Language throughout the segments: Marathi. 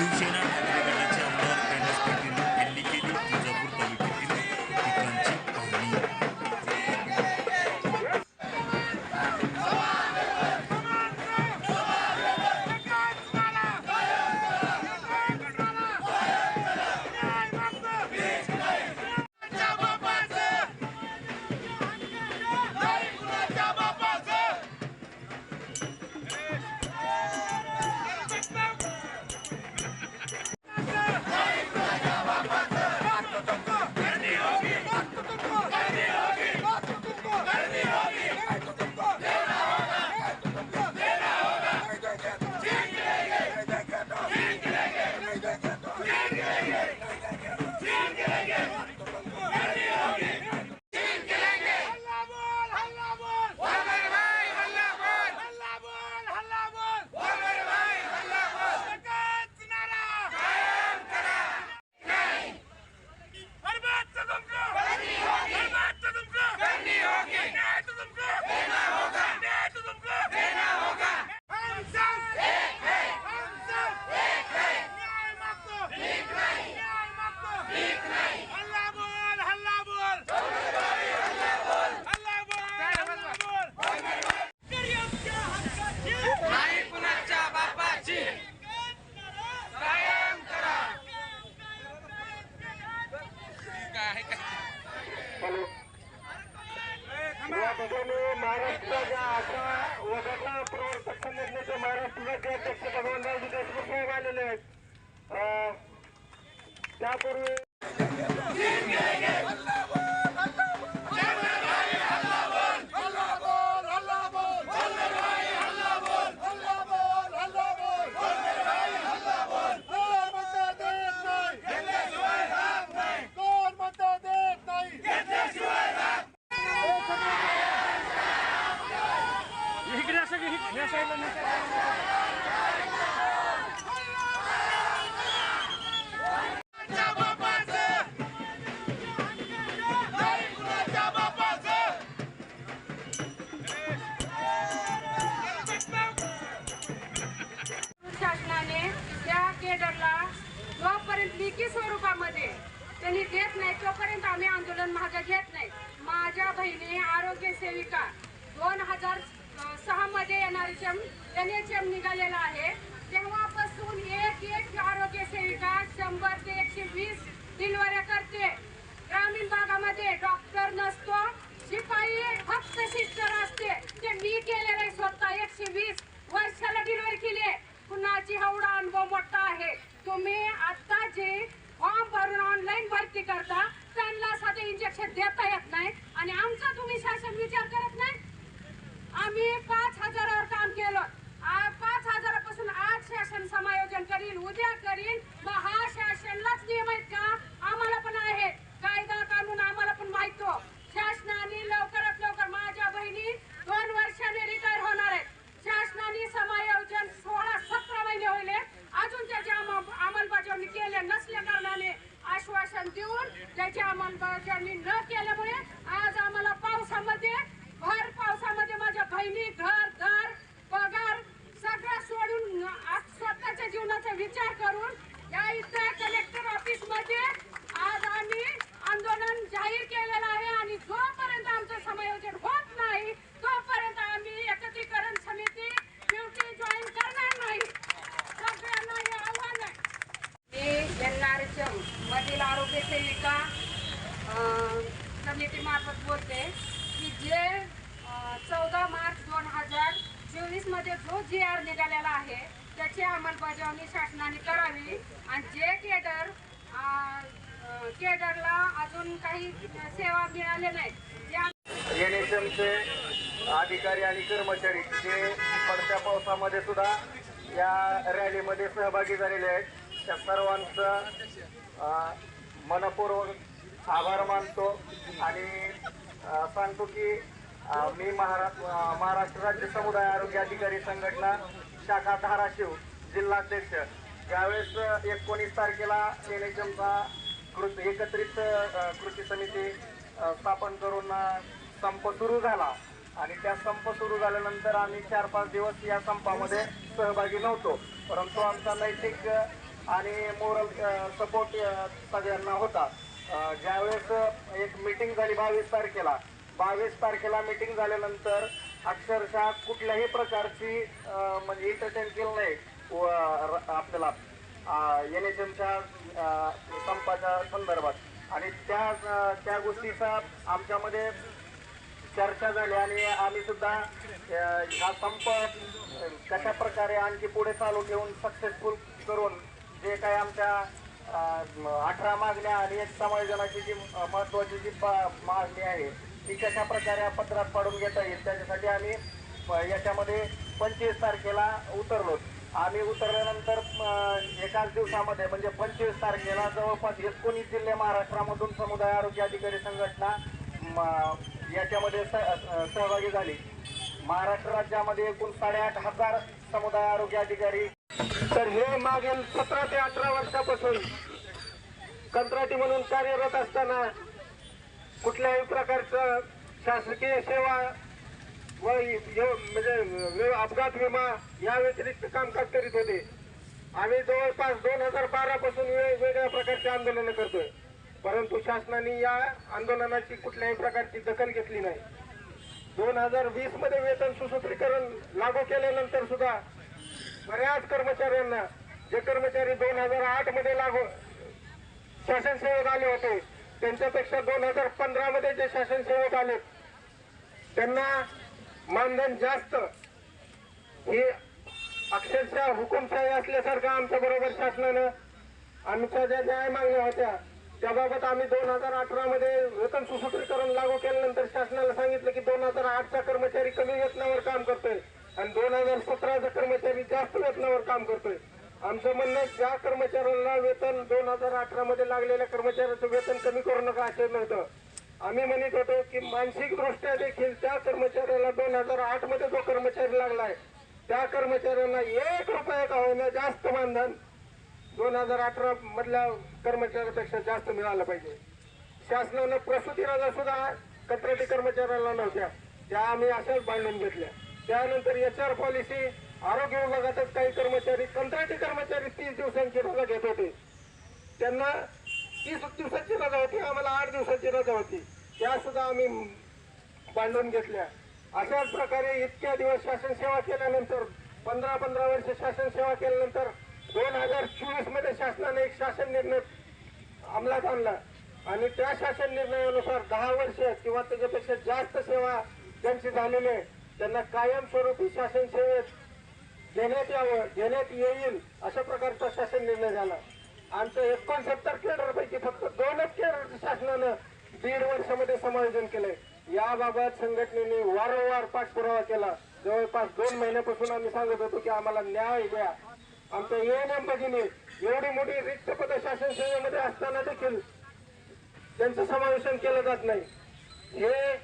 Two-seater. त्यापूर्वी कार्यक्रम एन एच एम निघालेला आहे. तेव्हापासून एक एक आरोग्य सेविका शंभर ते एकशे वीस डिलिव्हऱ्या करते. ग्रामीण भागामध्ये डॉक्टर नसतो शिपाई फक्त सिस्टर असते. ते मी केलेलं आहे स्वतः एकशे वीस वर्षाला डिलिव्हरी केली. आहे कुणाची एवढा अनुभव मोठा आहे? तुम्ही आता जे फॉर्म भरून ऑनलाईन भरती करता त्यांना साधे इंजेक्शन देता येत नाही आणि आमचा तुम्ही शासन विचार करत नाही आम्ही पाच हजारावर काम केलं आ- पाच हजारापासून आज शासन समायोजन करील उद्या करील मग हा शासनलाच नियम आहेत का आम्हाला पण आहे कायदा कानून आम्हाला पण माहितो शासनाने लवकरात लवकर माझ्या बहिणी दोन वर्षाने रिटायर होणार आहेत शासनाने समायोजन सोळा सतरा महिने होईल अजून त्याची अंम- अंमलबजावणी केल्या नसल्या कारणाने आश्वासन देऊन त्याची अंमलबजावणी न केल्यामुळे आज आम्हाला पावसामध्ये भर पावसामध्ये माझ्या बहिणी घर घर पगार सगळं सोडून आज स्वतःच्या जीवनाचा विचार करून या इथं कलेक्टर ऑफिसमध्ये आज आम्ही आंदोलन जाहीर केलेलं आहे आणि जोपर्यंत आमचं समायोजन होत नाही तोपर्यंत आम्ही एकत्रीकरण समिती ड्युटी जॉईन करणार नाही सगळ्यांना हे आव्हान आहे मी एनआरएचएम मधील आरोग्य सेविका समितीमार्फत बोलते की जे चौदा मार्च दोन हजार चोवीसमध्ये जो जी आर निघालेला आहे त्याची अंमलबजावणी शासनाने करावी. आणि जे केडर केडरला अजून काही सेवा मिळाल्या नाहीत एस एमचे अधिकारी आणि कर्मचारी जे पडत्या पावसामध्ये सुद्धा या रॅलीमध्ये सहभागी झालेले आहेत त्या सर्वांचं मनपूर्वक आभार मानतो आणि सांगतो की मी महारा महाराष्ट्र राज्य समुदाय आरोग्य अधिकारी संघटना शाखा धाराशिव जिल्हाध्यक्ष ज्यावेळेस एकोणीस तारखेला एन एच एमचा कृत एकत्रित कृती समिती स्थापन करून संप सुरू झाला. आणि त्या संप सुरू झाल्यानंतर आम्ही चार पाच दिवस या संपामध्ये सहभागी नव्हतो. परंतु आमचा नैतिक आणि मोरल सपोर्ट सगळ्यांना होता. ज्यावेळेस एक मीटिंग झाली बावीस तारखेला बावीस तारखेला मीटिंग झाल्यानंतर अक्षरशः कुठल्याही प्रकारची म्हणजे इंटरटेन केलं नाही व र- आपल्याला एन एच एमच्या संपाच्या संदर्भात. आणि त्या त्या गोष्टीचा आमच्यामध्ये चर्चा झाली आणि आम्ही सुद्धा हा संप कशा प्रकारे आणखी पुढे चालू ठेवून सक्सेसफुल करून जे काही आमच्या अठरा मागण्या आणि एक समायोजनाची जी महत्वाची जी मागणी आहे ती कशा प्रकारे पत्रात पाडून घेता येईल त्याच्यासाठी आम्ही याच्यामध्ये पंचवीस तारखेला उतरलो. आम्ही उतरल्यानंतर एकाच दिवसामध्ये म्हणजे पंचवीस तारखेला जवळपास एकोणीस जिल्हे महाराष्ट्रामधून समुदाय आरोग्य अधिकारी संघटना याच्यामध्ये सहभागी झाली. महाराष्ट्र राज्यामध्ये एकूण साडेआठ हजार समुदाय आरोग्य अधिकारी तर हे मागील सतरा ते अठरा वर्षापासून कंत्राटी म्हणून कार्यरत असताना कुठल्याही प्रकारचं शासकीय सेवा व यो- म्हणजे अपघात विमा या व्यतिरिक्त कामकाज करीत होते. आम्ही जवळपास दोन हजार बारा पासून वेगवेगळ्या प्रकारचे आंदोलनं करतोय. परंतु शासनाने या आंदोलनाची कुठल्याही प्रकारची दखल घेतली नाही. दोन हजार वीसमध्ये वेतन सुसूत्रीकरण लागू केल्यानंतर सुद्धा बऱ्याच कर्मचाऱ्यांना जे कर्मचारी दोन हजार आठमध्ये लागू शासन सेवक आले होते त्यांच्यापेक्षा दोन हजार पंधरा मध्ये जे शासन सेवक आले त्यांना मानधन जास्त. हे अक्षरशः हुकुमशाही असल्यासारखं आमच्या बरोबर शासनानं आमच्या ज्या न्याय मागण्या होत्या त्याबाबत आम्ही दोन हजार अठरा मध्ये वेतन सुसूत्रीकरण लागू केल्यानंतर शासनाला सांगितलं की दोन हजार आठचा कर्मचारी कमी वेतनावर काम करतोय. आणि दोन हजार सतराचा कर्मचारी जास्त वेतनावर काम करतोय. आमचं म्हणणं आहे, ज्या कर्मचाऱ्यांना वेतन दोन हजार अठरा मध्ये लागलेल्या कर्मचाऱ्याचं वेतन कमी करू नका असं नव्हतं. आम्ही म्हणत होतो की मानसिक दृष्ट्या देखील त्या कर्मचाऱ्याला दोन हजार आठमध्ये जो कर्मचारी लागलाय त्या कर्मचाऱ्यांना एक रुपया का होईना जास्त मानधन दोन हजार अठरा मधल्या कर्मचाऱ्यापेक्षा जास्त मिळालं पाहिजे. शासनानं प्रसूती राजा सुद्धा कंत्राटी कर्मचाऱ्याला नव्हत्या. त्या आम्ही अशाच बांधून घेतल्या. त्यानंतर एच आर पॉलिसी आरोग्य विभागातच काही कर्मचारी कंत्राटी कर्मचारी तीस दिवसांची रजा घेत होते. त्यांना तीस दिवसाची रजा होती आम्हाला आठ दिवसाची रजा होती. त्या सुद्धा आम्ही बांधून घेतल्या. अशाच प्रकारे इतक्या दिवस शासन सेवा केल्यानंतर पंधरा पंधरा वर्ष शासन सेवा केल्यानंतर दोन हजार चोवीसमध्ये शासनाने एक शासन निर्णय अंमलात आणला. आणि त्या शासन निर्णयानुसार दहा वर्ष किंवा त्याच्यापेक्षा जास्त सेवा त्यांची झालेली आहे. त्यांना कायमस्वरूपी शासन सेवेत घेण्यात यावं घेण्यात येईल अशा प्रकारचा शासन निर्णय झाला. आमचं एकोणसत्तर केडरपैकी फक्त दोनच केडर शासनानं दीड वर्षामध्ये समायोजन केलंय. याबाबत संघटनेने वारंवार पाठपुरावा केला. जवळपास दोन महिन्यापासून आम्ही सांगत होतो की आम्हाला न्याय द्या. आमच्या एएनएम भगिनी एवढी मोठी रिक्त पद शासन सेवेमध्ये असताना देखील त्यांचं समावेशन केलं जात नाही. हे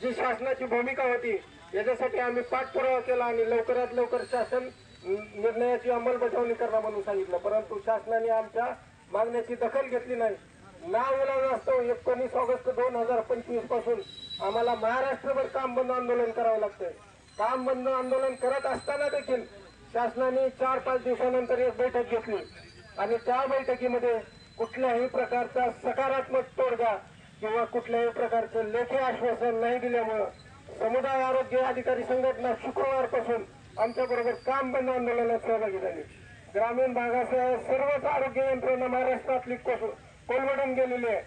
जी शासनाची भूमिका होती याच्यासाठी आम्ही पाठपुरावा केला आणि लवकरात लवकर शासन निर्णयाची अंमलबजावणी करणार म्हणून सांगितलं. परंतु शासनाने आमच्या मागण्याची दखल घेतली नाही. नाव असतो. एकोणीस ऑगस्ट दोन हजार पंचवीसपासून आम्हाला महाराष्ट्रभर काम बंद आंदोलन करावं लागतंय. काम बंद आंदोलन करत असताना देखील शासनाने चार पाच दिवसानंतर एक बैठक घेतली. आणि त्या बैठकीमध्ये कुठल्याही प्रकारचा सकारात्मक तोडगा किंवा कुठल्याही प्रकारचं लेखी आश्वासन नाही दिल्यामुळं समुदाय आरोग्य अधिकारी संघटना शुक्रवारपासून आमच्या बरोबर काम बंद आंदोलनात सहभागी झाली. ग्रामीण भागासह सर्वच आरोग्य यंत्रणा महाराष्ट्रातली कोस- कोलमडून गेलेली आहे.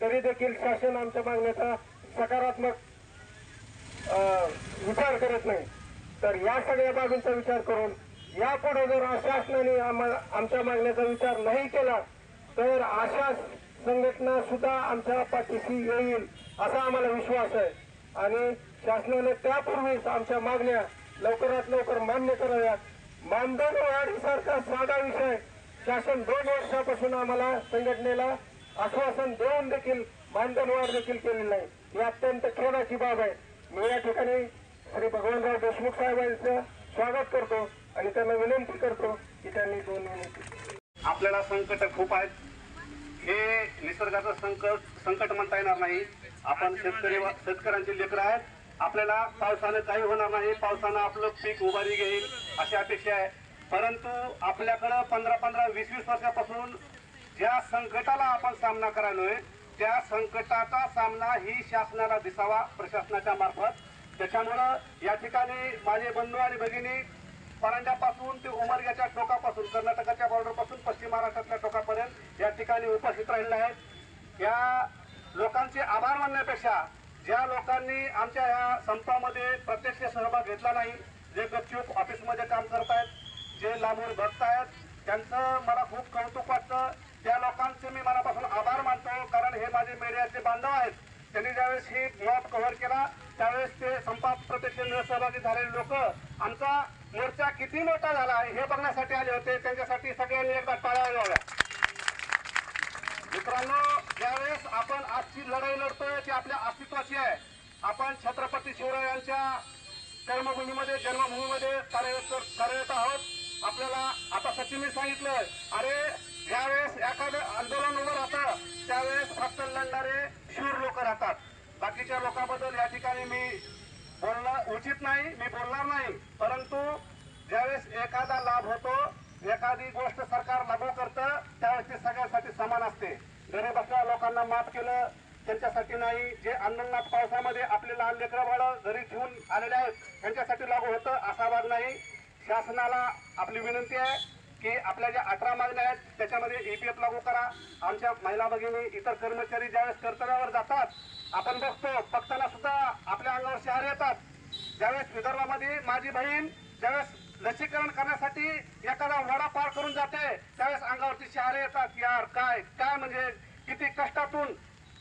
तरी देखील शासन आमच्या मागण्याचा सकारात्मक विचार करत नाही. तर या सगळ्या बाबींचा विचार करून यापुढे जर शासनाने आम्हाला आमच्या मागण्याचा विचार नाही केला तर अशा संघटना सुद्धा आमच्या पाठीशी येईल असा आम्हाला विश्वास आहे. आणि शासनाने त्यापूर्वीच आमच्या मागण्या लवकरात लवकर मान्य कराव्यात. मानधन वाढीसारखा साधा विषय शासन दोन वर्षापासून आम्हाला संघटनेला आश्वासन देऊन देखील मानधन वाढ देखील केलेली नाही. ही अत्यंत खेदाची बाब आहे. मी या ठिकाणी श्री भगवानराव देशमुख साहेबांचं स्वागत करतो आणि त्यांना विनंती करतो की त्यांनी दोन विनंती आपल्याला संकट खूप आहेत. हे निसर्गाचं संकट संकट म्हणता येणार नाही. आपण शेतकरी शेतकऱ्यांचे लेकर आहेत. आपल्याला पावसानं काही होणार नाही. पावसानं आपलं पीक उभारी घेईल अशी अपेक्षा आहे. परंतु आपल्याकडं पंधरा पंधरा वीस वीस वर्षापासून ज्या संकटाला आपण सामना करायलोय त्या संकटाचा सामना ही शासनाला दिसावा प्रशासनाच्या मार्फत. त्याच्यामुळं या ठिकाणी माझे बंधू आणि भगिनी परांड्यापासून ते उमरग्याच्या टोकापासून कर्नाटकाच्या बॉर्डरपासून पश्चिम महाराष्ट्रातल्या टोकापर्यंत या ठिकाणी उपस्थित राहिले आहेत. या लोकांचे आभार मानण्यापेक्षा ज्या लोकांनी आमच्या ह्या संपामध्ये प्रत्यक्ष सहभाग घेतला नाही जे गपचूप ऑफिसमध्ये काम करतायत जे लांबून बघतायत त्यांचं मला खूप कौतुक वाटतं. त्या लोकांचे मी मनापासून आभार मानतो कारण हे माझे मीडियाचे बांधव आहेत. त्यांनी ज्यावेळेस ही मॉब कव्हर केला त्यावेळेस ते संपात प्रत्यक्ष न सहभागी झालेले लोक आमचा मोर्चा किती मोठा झाला हे बघण्यासाठी आले होते. त्यांच्यासाठी सगळ्यांनी एकदा टाळ्या वाजवाव्या मित्रांनो ज्यावेळेस आपण आजची लढाई लढतोय ती आपल्या अस्तित्वाची आहे. आपण छत्रपती शिवरायांच्या कर्मभूमीमध्ये जन्मभूमीमध्ये कार्यरत कार्यरत आहोत. आपल्याला आता सचिनने सांगितलं अरे ज्यावेळेस एखादं आंदोलन उभं राहतं त्यावेळेस फक्त लढणारे शूर लोक राहतात. बाकीच्या लोकांबद्दल या ठिकाणी मी बोलणं उचित नाही मी बोलणार नाही. परंतु ज्यावेळेस एखादा लाभ होतो एखादी गोष्ट सरकार लागू करतं त्यावेळेस ते सगळ्यांसाठी समान असते. गरीबातल्या लोकांना माफ केलं त्यांच्यासाठी नाही. जे आंदोलनात पावसामध्ये आपले लहान लेकरं बाळं घरी ठेवून आलेले आहेत त्यांच्यासाठी लागू होतं असा भाग नाही. शासनाला आपली विनंती आहे की आपल्या ज्या अठरा मागण्या आहेत त्याच्यामध्ये ईपीएफ लागू करा. आमच्या महिला भगिनी इतर कर्मचारी ज्यावेळेस कर्तव्यावर जातात आपण बघतो बघताना सुद्धा आपल्या अंगावर शहर येतात. ज्यावेळेस विदर्भामध्ये माझी बहीण ज्यावेळेस लसीकरण करण्यासाठी एखादा वडा पार करून जाते. त्यावेळेस अंगावरती शहारे येतात. यार काय? काय म्हणजे? किती कष्टातून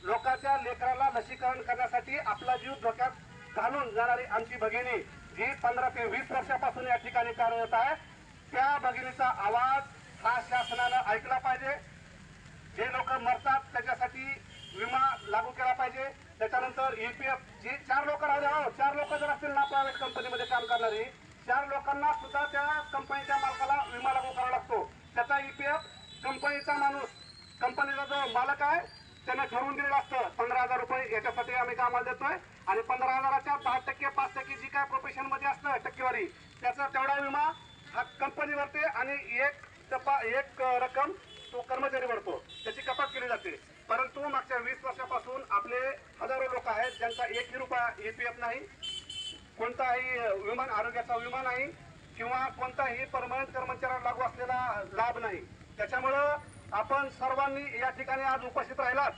लोकांच्या लेकराला लसीकरण करण्यासाठी आपला जीव धोक्यात घालून जाणारी आमची भगिनी जी पंधरा ते वीस वर्षापासून या ठिकाणी कार्यरत आहे त्या भगिनीचा आवाज हा शासनानं ऐकला पाहिजे. जे लोक मरतात त्याच्यासाठी विमा लागू केला पाहिजे. त्याच्यानंतर ईपीएफ जे चार लोक राहिले हो चार लोक जर असतील ना प्रायव्हेट कंपनीमध्ये काम करणारी चार लोकांना सुद्धा त्या कंपनीच्या मालकाला विमा लागू करावा लागतो त्याचा ईपीएफ कंपनीचा माणूस कंपनीचा जो मालक आहे त्याने ठरवून दिलेलं असतं. पंधरा हजार रुपये याच्यासाठी आम्ही कामाला देतोय आणि पंधरा हजाराच्या दहा टक्के पाच टक्के जी काय प्रोफेशनमध्ये असतं टक्केवारी त्याचा तेवढा विमा हा कंपनीवरती आणि एक टप्पा एक रक्कम तो कर्मचारी भरतो. त्याची कपात केली जाते. परंतु मागच्या वीस वर्षापासून आपले हजारो लोक आहेत ज्यांचा एकही रुपया एफ नाही. कोणताही विमान आरोग्याचा विमा नाही किंवा कोणताही परमनंट कर्मचाऱ्याला लागू असलेला लाभ नाही. त्याच्यामुळं आपण सर्वांनी या ठिकाणी आज उपस्थित राहिलात.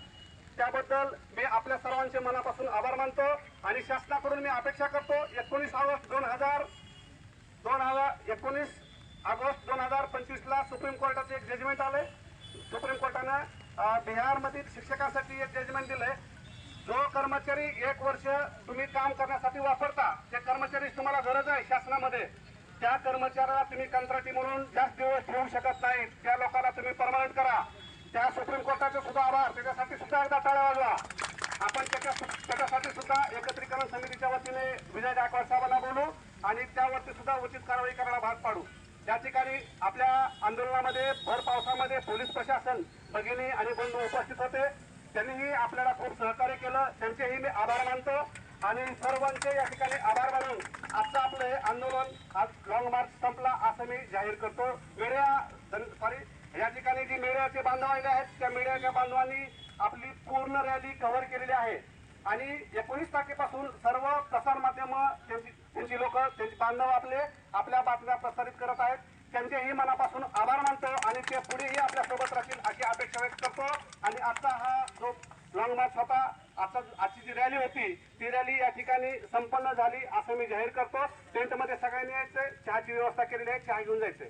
त्याबद्दल मी आपल्या सर्वांचे मनापासून आभार मानतो आणि शासनाकडून मी अपेक्षा करतो एकोणीस ऑगस्ट दोन हजार दोन हजार एकोणीस ऑगस्ट दोन हजार पंचवीसला सुप्रीम कोर्टाचे एक जजमेंट आले सुप्रीम कोर्टानं बिहारमधील शिक्षकासाठी एक जजमेंट दिलंय. जो कर्मचारी एक वर्ष तुम्ही काम करण्यासाठी वापरता त्या कर्मचारी तुम्हाला गरज आहे शासनामध्ये. त्या कर्मचाऱ्याला तुम्ही कंत्राटी म्हणून जास्त दिवस ठेवू शकत नाही त्या लोकांना तुम्ही परमनंट करा. त्या सुप्रीम कोर्टाचे सुद्धा आभार. त्याच्यासाठी सुद्धा एकदा टाळ्या वाजवा. आपण त्याच्या त्याच्यासाठी सुद्धा एकत्रीकरण समितीच्या वतीने विजय गायकवाड साहेबांना बोलू आणि त्यावरती सुद्धा उचित कारवाई करायला भाग पाडू. त्या ठिकाणी आपल्या आंदोलनामध्ये भर पावसामध्ये पोलीस प्रशासन भगिनी आणि बंधू उपस्थित होते. त्यांनीही आपल्याला खूप सहकार्य केलं. त्यांचेही मी आभार मानतो. आणि सर्वांचे या ठिकाणी आभार मानून आजचं आपलं हे आंदोलन आज लॉंग मार्च संपला असं मी जाहीर करतो. मेळ्या सॉरी या ठिकाणी जी मेळ्याचे बांधव आलेले आहेत त्या मेळ्याच्या बांधवांनी आपली पूर्ण रॅली कव्हर केलेली आहे. आणि एकोणीस तारखेपासून सर्व प्रसारमाध्यमं त्यांची त्यांची लोक त्यांचे बांधव आपले आपल्या बातम्या प्रसारित करत आहेत. त्यांचेही मनापासून आभार मानतो आणि ते पुढेही आपल्यासोबत राहतील अशी अपेक्षा व्यक्त करतो. आणि आजचा हा जो लॉंग मार्च होता आता आजची जी रॅली होती ती रॅली या ठिकाणी संपन्न झाली असं मी जाहीर करतो. टेंटमध्ये सगळ्यांनी यायचं चहाची व्यवस्था केलेली आहे चहा घेऊन जायचं.